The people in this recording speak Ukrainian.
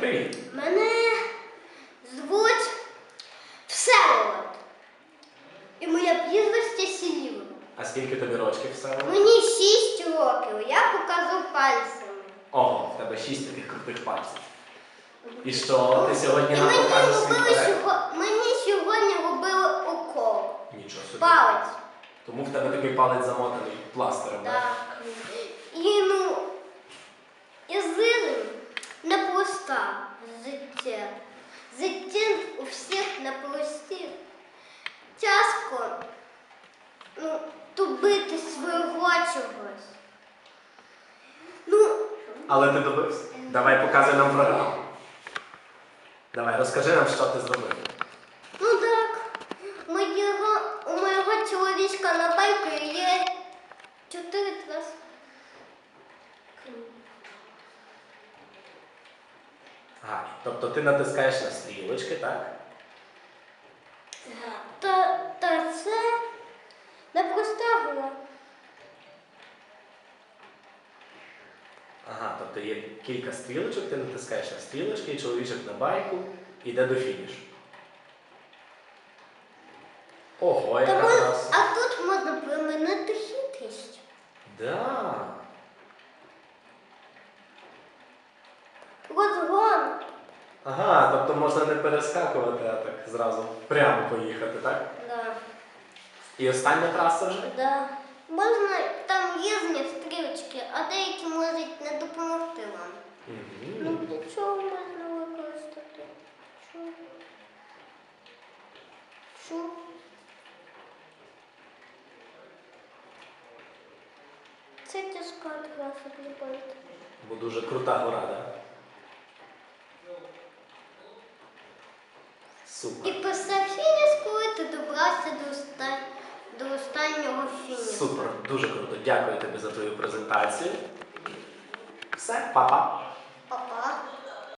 Привіт. Мене звуть Всеволод. І моє прізвище Сіліва. А скільки тобі рочків все? Мені 6 років, я покажу пальцями. Ого, в тебе шість таких крутих пальців. І що, ти сьогодні І нам мені покажеш свій робили, проект? сього... мені сьогодні робили укол. Нічого собі. Палець. Тому в тебе такий палець замотаний пластиром, так? Так. І ну, і зили непроста життя. Життя у всіх непрості. Тяжко ну, тубити свого чогось. Ну, Але ти добився? Давай показуй нам програму. Давай, розкажи нам, що ти зробив. ну так, у моєго, у моєго чоловічка на байку є чотири траси. Ага, тобто ти натискаєш на стрілочки, так? Та, та це непроста гра. Ага, тобто є кілька стрілочок, ти натискаєш на стрілочки, і чоловічок на байку йде до фінішу. Ого, яка Тому, краса. а тут можна примінити хитрість. Да. Розгон. Тобто можна не перескакувати, а так зразу прямо поїхати, так? Да. І остання траса вже? Да. Можна там різні стрілочки, а деякі можуть не допомогти вам. Ну, для чого можна використати? Що? Що? Це тяжка траса для. Бо дуже крута гора, так? І Супер. після фініш, коли ти добрався до, оста... до останнього фінішу. Супер, дуже круто. Дякую тобі за твою презентацію. Все, па-па.